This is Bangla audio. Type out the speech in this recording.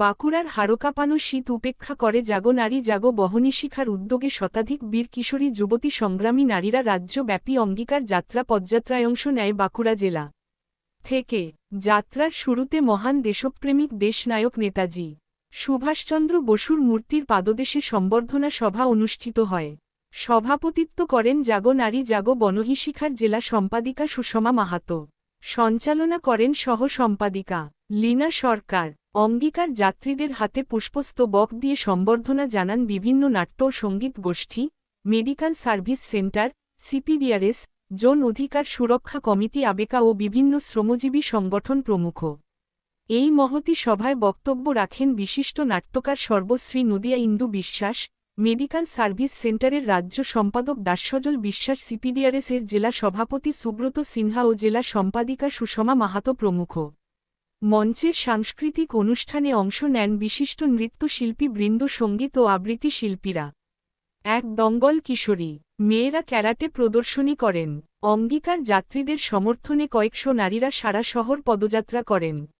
বাঁকুড়ার হারকাপানো শীত উপেক্ষা করে জাগো নারী জাগো বহনী শিখার উদ্যোগে শতাধিক বীর কিশোরী যুবতী সংগ্রামী নারীরা রাজ্যব্যাপী অঙ্গীকার যাত্রা পদযাত্রায় অংশ নেয় বাঁকুড়া জেলা থেকে। যাত্রার শুরুতে মহান দেশপ্রেমিক দেশনায়ক নেতাজি সুভাষচন্দ্র বসুর মূর্তির পাদদেশে সম্বর্ধনা সভা অনুষ্ঠিত হয়। সভাপতিত্ব করেন জাগো নারী জাগো বনহিশিখার জেলা সম্পাদিকা সুষমা মাহাতো। সঞ্চালনা করেন সহ সম্পাদিকা লীনা সরকার। অঙ্গীকার যাত্রীদের হাতে পুষ্পস্তবক দিয়ে সম্বর্ধনা জানান বিভিন্ন নাট্য সংগীত গোষ্ঠী মেডিকেল সার্ভিস সেন্টার, সিপিডিআরএস, জন অধিকার সুরক্ষা কমিটি আবেকা ও বিভিন্ন শ্রমজীবী সংগঠন প্রমুখ। এই মহতি সভায় বক্তব্য রাখেন বিশিষ্ট নাট্যকার সর্বশ্রী নদিয়া ইন্দু বিশ্বাস মেডিকেল সার্ভিস সেন্টারের রাজ্য সম্পাদক দাস্যজল বিশ্বাস সিপিডিআরএস এর জেলা সভাপতি সুব্রত সিনহা ও জেলা সম্পাদিকা সুষমা মাহাতো প্রমুখ। মঞ্চের সাংস্কৃতিক অনুষ্ঠানে অংশ নেন বিশিষ্ট নৃত্যশিল্পী বৃন্দ, সংগীত ও আবৃত্তি শিল্পীরা। এক দঙ্গল কিশোরী, মেয়েরা ক্যারাটে প্রদর্শনী করেন। অঙ্গীকার যাত্রীদের সমর্থনে কয়েকশো নারীরা সারা শহর পদযাত্রা করেন।